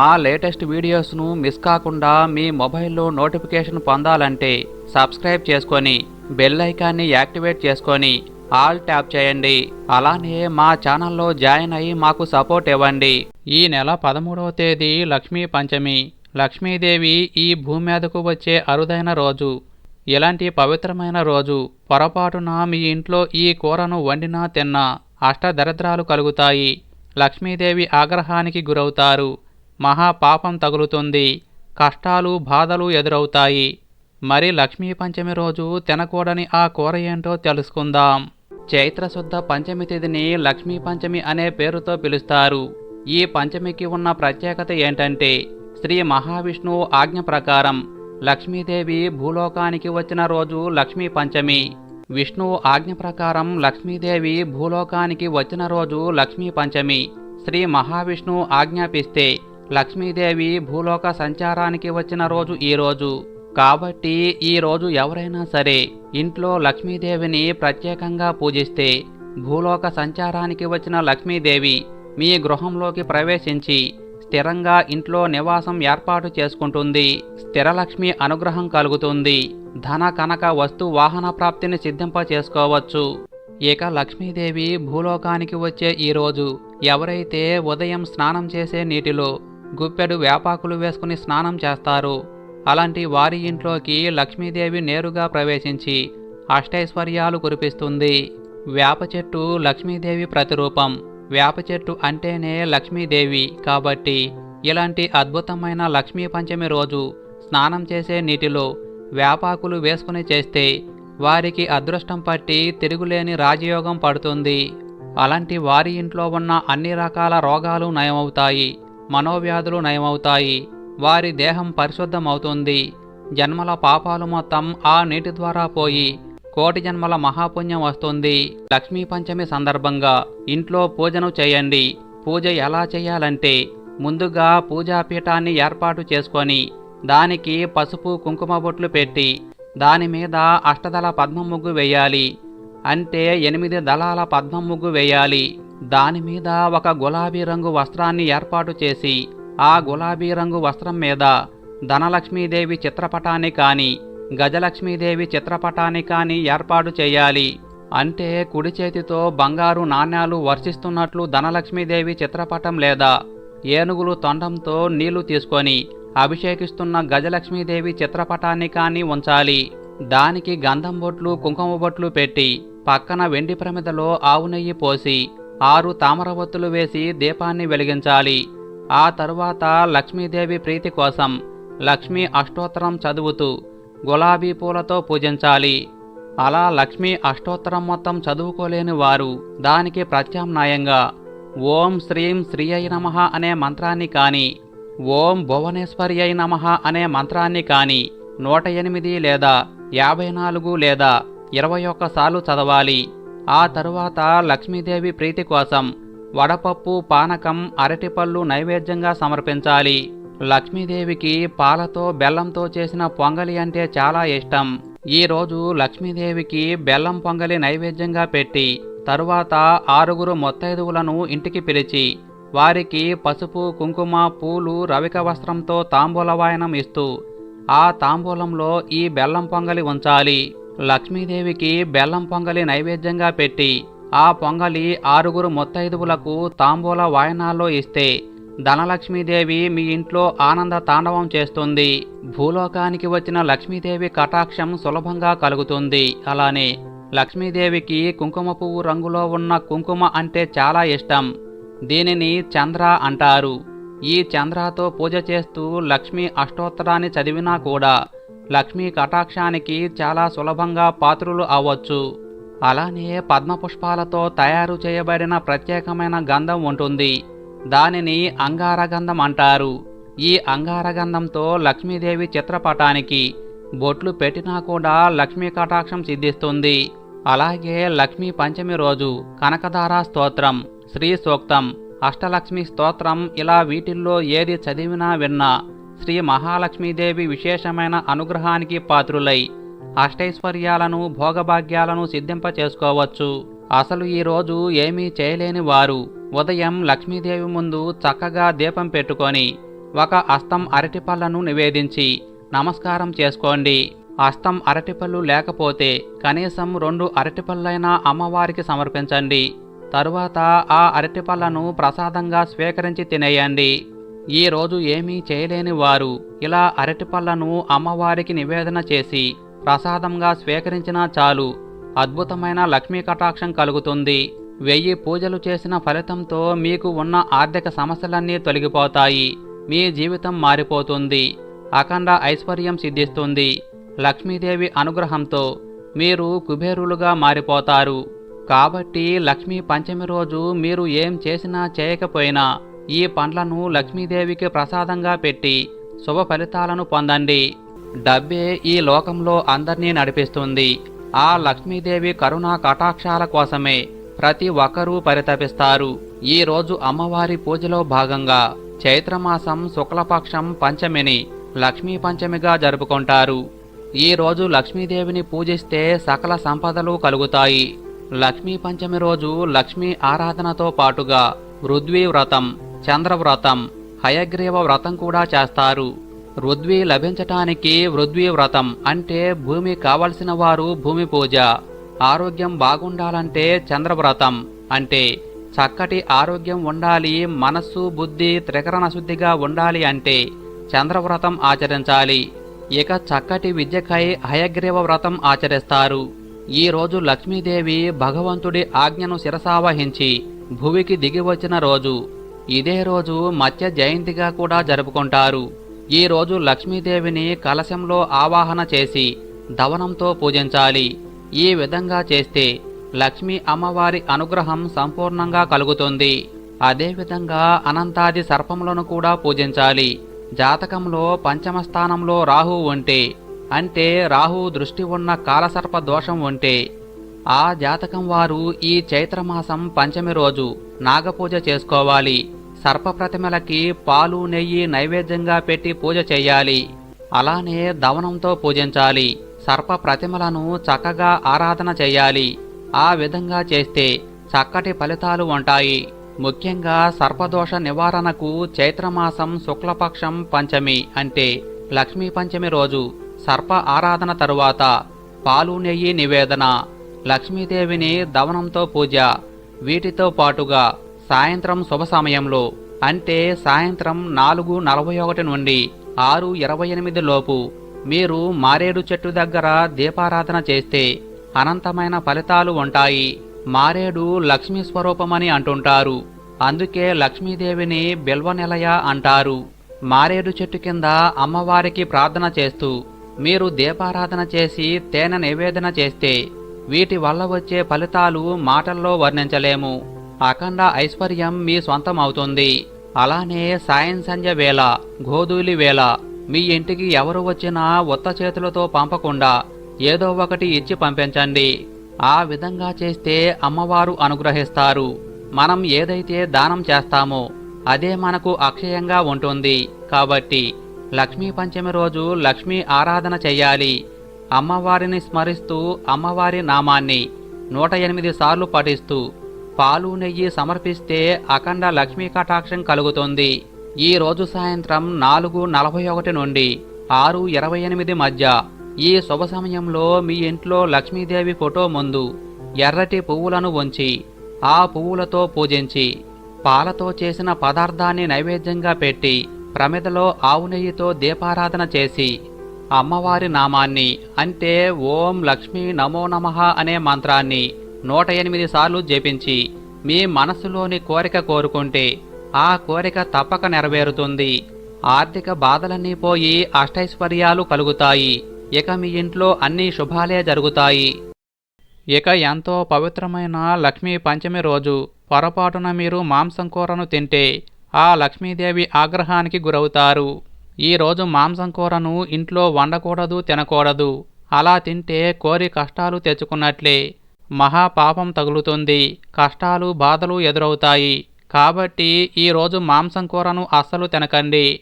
మా latest వీడియోస్ను miss కాకుండా మీ మొబైల్లో నోటిఫికేషన్ పొందాలంటే సబ్స్క్రైబ్ చేసుకొని బెల్ ఐకాన్ని యాక్టివేట్ చేసుకొని ఆల్ ట్యాప్ చేయండి. అలానే మా ఛానల్లో జాయిన్ అయ్యి మాకు సపోర్ట్ ఇవ్వండి. ఈ నెల పదమూడవ తేదీ లక్ష్మీ పంచమి. లక్ష్మీదేవి ఈ భూమి మీదకు వచ్చే అరుదైన రోజు. ఇలాంటి పవిత్రమైన రోజు. పొరపాటున మీ ఇంట్లో ఈ కూరను వండినా తిన్నా అష్టదరిద్రాలు కలుగుతాయి. లక్ష్మీదేవి ఆగ్రహానికి గురవుతారు. మహాపాపం తగులుతుంది. కష్టాలు బాధలు ఎదురవుతాయి. మరి లక్ష్మీ పంచమి రోజు తినకూడని ఆ కూర ఏంటో తెలుసుకుందాం. చైత్రశుద్ధ పంచమి తిథిని లక్ష్మీ పంచమి అనే పేరుతో పిలుస్తారు. ఈ పంచమికి ఉన్న ప్రత్యేకత ఏంటంటే శ్రీ మహావిష్ణువు ఆజ్ఞ ప్రకారం లక్ష్మీదేవి భూలోకానికి వచ్చిన రోజు లక్ష్మీ పంచమి. విష్ణువు ఆజ్ఞ ప్రకారం లక్ష్మీదేవి భూలోకానికి వచ్చిన రోజు లక్ష్మీ పంచమి. శ్రీ మహావిష్ణువు ఆజ్ఞాపిస్తే లక్ష్మీదేవి భూలోక సంచారానికి వచ్చిన రోజు ఈ రోజు. కాబట్టి ఈ రోజు ఎవరైనా సరే ఇంట్లో లక్ష్మీదేవిని ప్రత్యేకంగా పూజిస్తే భూలోక సంచారానికి వచ్చిన లక్ష్మీదేవి మీ గృహంలోకి ప్రవేశించి స్థిరంగా ఇంట్లో నివాసం ఏర్పాటు చేసుకుంటుంది. స్థిరలక్ష్మి అనుగ్రహం కలుగుతుంది. ధన కనక వస్తు వాహన ప్రాప్తిని సిద్ధింప చేసుకోవచ్చు ఇక లక్ష్మీదేవి భూలోకానికి వచ్చే ఈ రోజు ఎవరైతే ఉదయం స్నానం చేసే నీటిలో గుప్పెడు వేపాకులు వేసుకుని స్నానం చేస్తారు. అలాంటి వారి ఇంట్లోకి లక్ష్మీదేవి నేరుగా ప్రవేశించి అష్టైశ్వర్యాలు కురిపిస్తుంది. వేప చెట్టు లక్ష్మీదేవి ప్రతిరూపం. వేప చెట్టు అంటేనే లక్ష్మీదేవి కాబట్టి ఇలాంటి అద్భుతమైన లక్ష్మీ పంచమి రోజు స్నానం చేసే నీటిలో వేపాకులు వేసుకుని చేస్తే వారికి అదృష్టం పట్టి తిరుగులేని రాజయోగం పడుతుంది. అలాంటి వారి ఇంట్లో ఉన్న అన్ని రకాల రోగాలు నయమవుతాయి. మనోవ్యాధులు నయమవుతాయి. వారి దేహం పరిశుద్ధమవుతుంది. జన్మల పాపాలు మొత్తం ఆ నీటి ద్వారా పోయి కోటి జన్మల మహాపుణ్యం వస్తుంది. లక్ష్మీ పంచమి సందర్భంగా ఇంట్లో పూజను చేయండి. పూజ ఎలా చేయాలంటే ముందుగా పూజాపీఠాన్ని ఏర్పాటు చేసుకొని దానికి పసుపు కుంకుమ బొట్లు పెట్టి దాని మీద అష్టదళ పద్మ ముగ్గు వేయాలి. అంటే ఎనిమిది దళాల పద్మ ముగ్గు వేయాలి. దాని మీద ఒక గులాబీ రంగు వస్త్రాన్ని ఏర్పాటు చేసి ఆ గులాబీ రంగు వస్త్రం మీద ధనలక్ష్మీదేవి చిత్రపటాన్ని కానీ గజలక్ష్మీదేవి చిత్రపటాన్ని కానీ ఏర్పాటు చేయాలి. అంటే కుడి చేతితో బంగారు నాణ్యాలు వర్షిస్తున్నట్లు ధనలక్ష్మీదేవి చిత్రపటం లేదా ఏనుగులు తొండంతో నీళ్ళు తీసుకొని అభిషేకిస్తున్న గజలక్ష్మీదేవి చిత్రపటాన్ని కానీ ఉంచాలి. దానికి గంధం బొట్లు కుంకుమ బొట్లు పెట్టి పక్కన వెండి ప్రమిదలో ఆవు నెయ్యి పోసి ఆరు తామరవత్తులు వేసి దీపాన్ని వెలిగించాలి. ఆ తరువాత లక్ష్మీదేవి ప్రీతి కోసం లక్ష్మీ అష్టోత్తరం చదువుతూ గులాబీ పూలతో పూజించాలి. అలా లక్ష్మీ అష్టోత్తరం మొత్తం చదువుకోలేని వారు దానికి ప్రత్యామ్నాయంగా ఓం శ్రీం శ్రీ అయి నమః అనే మంత్రాన్ని కానీ ఓం భువనేశ్వరి అయి నమః అనే మంత్రాన్ని కానీ నూట ఎనిమిది లేదా యాభై నాలుగు లేదా ఇరవై ఒక్కసార్లు చదవాలి. ఆ తరువాత లక్ష్మీదేవి ప్రీతి కోసం వడపప్పు పానకం అరటిపళ్ళు నైవేద్యంగా సమర్పించాలి. లక్ష్మీదేవికి పాలతో బెల్లంతో చేసిన పొంగలి అంటే చాలా ఇష్టం. ఈ రోజు లక్ష్మీదేవికి బెల్లం పొంగలి నైవేద్యంగా పెట్టి తరువాత ఆరుగురు మొత్తైదువులను ఇంటికి పిలిచి వారికి పసుపు కుంకుమ పూలు రవిక వస్త్రంతో తాంబూల వాయనం ఇస్తూ ఆ తాంబూలంలో ఈ బెల్లం పొంగలి ఉంచాలి. లక్ష్మీదేవికి బెల్లం పొంగలి నైవేద్యంగా పెట్టి ఆ పొంగలి ఆరుగురు ముత్తైదువులకు తాంబూల వాయనాల్లో ఇస్తే ధనలక్ష్మీదేవి మీ ఇంట్లో ఆనంద తాండవం చేస్తుంది. భూలోకానికి వచ్చిన లక్ష్మీదేవి కటాక్షం సులభంగా కలుగుతుంది. అలానే లక్ష్మీదేవికి కుంకుమ పువ్వు రంగులో ఉన్న కుంకుమ అంటే చాలా ఇష్టం. దీనిని చంద్ర అంటారు. ఈ చంద్రతో పూజ చేస్తూ లక్ష్మీ అష్టోత్తరాన్ని చదివినా కూడా లక్ష్మీ కటాక్షానికి చాలా సులభంగా పాత్రులు అవ్వచ్చు. అలానే పద్మపుష్పాలతో తయారు చేయబడిన ప్రత్యేకమైన గంధం ఉంటుంది. దానిని అంగారగంధం అంటారు. ఈ అంగారగంధంతో లక్ష్మీదేవి చిత్రపటానికి బొట్లు పెట్టినా కూడా లక్ష్మీ కటాక్షం సిద్ధిస్తుంది. అలాగే లక్ష్మీ పంచమి రోజు కనకధార స్తోత్రం శ్రీ సూక్తం అష్టలక్ష్మి స్తోత్రం ఇలా వీటిల్లో ఏది చదివినా విన్నా శ్రీ మహాలక్ష్మీదేవి విశేషమైన అనుగ్రహానికి పాత్రులై అష్టైశ్వర్యాలను భోగభాగ్యాలను సిద్ధింప చేసుకోవచ్చు అసలు ఈరోజు ఏమీ చేయలేని వారు ఉదయం లక్ష్మీదేవి ముందు చక్కగా దీపం పెట్టుకొని ఒక అస్తం అరటిపళ్ళను నివేదించి నమస్కారం చేసుకోండి. అస్తం అరటిపళ్ళు లేకపోతే కనీసం రెండు అరటిపళ్ళైనా అమ్మవారికి సమర్పించండి. తరువాత ఆ అరటిపళ్ళను ప్రసాదంగా స్వీకరించి తినేయండి. ఈ రోజు ఏమీ చేయలేని వారు ఇలా అరటిపళ్ళను అమ్మవారికి నివేదన చేసి ప్రసాదంగా స్వీకరించినా చాలు. అద్భుతమైన లక్ష్మీ కటాక్షం కలుగుతుంది. వెయ్యి పూజలు చేసిన ఫలితంతో మీకు ఉన్న ఆర్థిక సమస్యలన్నీ తొలగిపోతాయి. మీ జీవితం మారిపోతుంది. అఖండ ఐశ్వర్యం సిద్ధిస్తుంది. లక్ష్మీదేవి అనుగ్రహంతో మీరు కుబేరులుగా మారిపోతారు. కాబట్టి లక్ష్మీ పంచమి రోజు మీరు ఏం చేసినా చేయకపోయినా ఈ పండ్లను లక్ష్మీదేవికి ప్రసాదంగా పెట్టి శుభ ఫలితాలను పొందండి. డబ్బే ఈ లోకంలో అందరినీ నడిపిస్తుంది. ఆ లక్ష్మీదేవి కరుణా కటాక్షాల కోసమే ప్రతి ఒక్కరూ పరితపిస్తారు. ఈ రోజు అమ్మవారి పూజలో భాగంగా చైత్రమాసం శుక్లపక్షం పంచమిని లక్ష్మీ పంచమిగా జరుపుకుంటారు. ఈ రోజు లక్ష్మీదేవిని పూజిస్తే సకల సంపదలు కలుగుతాయి. లక్ష్మీ పంచమి రోజు లక్ష్మీ ఆరాధనతో పాటుగా రుద్వీ వ్రతం చంద్రవ్రతం. హయగ్రీవ వ్రతం కూడా చేస్తారు. రుద్వి లభించటానికి వృద్వి వ్రతం అంటే భూమి కావలసిన వారు భూమి పూజ. ఆరోగ్యం బాగుండాలంటే చంద్రవ్రతం అంటే చక్కటి ఆరోగ్యం ఉండాలి మనస్సు బుద్ధి త్రికరణ శుద్ధిగా ఉండాలి అంటే చంద్రవ్రతం ఆచరించాలి. ఇక చక్కటి విద్యకై హయగ్రీవ వ్రతం ఆచరిస్తారు. ఈ రోజు లక్ష్మీదేవి భగవంతుడి ఆజ్ఞను శిరసావహించి భువికి దిగి వచ్చిన రోజు ఇదే రోజు మత్స్య జయంతిగా కూడా జరుపుకుంటారు. ఈ రోజు లక్ష్మీదేవిని కలశంలో ఆవాహన చేసి దవనంతో పూజించాలి. ఈ విధంగా చేస్తే లక్ష్మీ అమ్మవారి అనుగ్రహం సంపూర్ణంగా కలుగుతుంది. అదేవిధంగా అనంతాది సర్పములను కూడా పూజించాలి. జాతకంలో పంచమ స్థానంలో రాహు ఉంటే అంటే రాహు దృష్టి ఉన్న కాలసర్ప దోషం ఉంటే ఆ జాతకం వారు ఈ చైత్రమాసం పంచమి రోజు నాగపూజ చేసుకోవాలి. సర్ప ప్రతిమలకి పాలు నెయ్యి నైవేద్యంగా పెట్టి పూజ చేయాలి. అలానే దవనంతో పూజించాలి. సర్ప ప్రతిమలను చక్కగా ఆరాధన చేయాలి. ఆ విధంగా చేస్తే చక్కటి ఫలితాలు ఉంటాయి. ముఖ్యంగా సర్పదోష నివారణకు చైత్రమాసం శుక్లపక్షం పంచమి అంటే లక్ష్మీ పంచమి రోజు సర్ప ఆరాధన తరువాత పాలు నెయ్యి నివేదన లక్ష్మీదేవిని దవనంతో పూజ వీటితో పాటుగా సాయంత్రం శుభ సమయంలో అంటే సాయంత్రం నాలుగు నలభై ఒకటి నుండి ఆరు ఇరవై ఎనిమిది లోపు మీరు మారేడు చెట్టు దగ్గర దీపారాధన చేస్తే అనంతమైన ఫలితాలు ఉంటాయి. మారేడు లక్ష్మీ స్వరూపమని అంటుంటారు. అందుకే లక్ష్మీదేవిని బిల్వనిలయ అంటారు. మారేడు చెట్టు కింద అమ్మవారికి ప్రార్థన చేస్తూ మీరు దీపారాధన చేసి తేనె నివేదన చేస్తే వీటి వల్ల వచ్చే ఫలితాలు మాటల్లో వర్ణించలేము. అఖండ ఐశ్వర్యం మీ సొంతం అవుతుంది అలానే సాయం సంధ్య వేళ గోధూలి వేళ మీ ఇంటికి ఎవరు వచ్చినా ఉత్త చేతులతో పంపకుండా ఏదో ఒకటి ఇచ్చి పంపించండి. ఆ విధంగా చేస్తే అమ్మవారు అనుగ్రహిస్తారు. మనం ఏదైతే దానం చేస్తామో అదే మనకు అక్షయంగా ఉంటుంది. కాబట్టి లక్ష్మీ పంచమి రోజు లక్ష్మీ ఆరాధన చెయ్యాలి అమ్మవారిని స్మరిస్తూ అమ్మవారి నామాన్ని నూట ఎనిమిది సార్లు పఠిస్తూ పాలు నెయ్యి సమర్పిస్తే అఖండ లక్ష్మీ కటాక్షం కలుగుతుంది. ఈ రోజు సాయంత్రం నాలుగు నలభై ఒకటి నుండి ఆరు ఇరవై ఎనిమిది మధ్య ఈ శుభ సమయంలో మీ ఇంట్లో లక్ష్మీదేవి ఫోటో ముందు ఎర్రటి పువ్వులను ఉంచి ఆ పువ్వులతో పూజించి పాలతో చేసిన పదార్థాన్ని నైవేద్యంగా పెట్టి ప్రమిదలో ఆవు నెయ్యితో దీపారాధన చేసి అమ్మవారి నామాన్ని అంటే ఓం లక్ష్మీ నమో నమః అనే మంత్రాన్ని నూట ఎనిమిది సార్లు జపించి మీ మనసులోని కోరిక కోరుకుంటే ఆ కోరిక తప్పక నెరవేరుతుంది. ఆర్థిక బాధలన్నీ పోయి అష్టైశ్వర్యాలు కలుగుతాయి. ఇక మీ ఇంట్లో అన్ని శుభాలే జరుగుతాయి. ఇక ఎంతో పవిత్రమైన లక్ష్మీ పంచమి రోజు పొరపాటున మీరు మాంసం కూరను తింటే ఆ లక్ష్మీదేవి ఆగ్రహానికి గురవుతారు. ఈ రోజు మాంసం కూరను ఇంట్లో వండకూడదు తినకూడదు. అలా తింటే కోరి కష్టాలు తెచ్చుకున్నట్లే. మహాపాపం తగులుతుంది. కష్టాలు బాధలు ఎదురవుతాయి. కాబట్టి ఈ రోజు మాంసం కూరను అస్సలు తినకండి.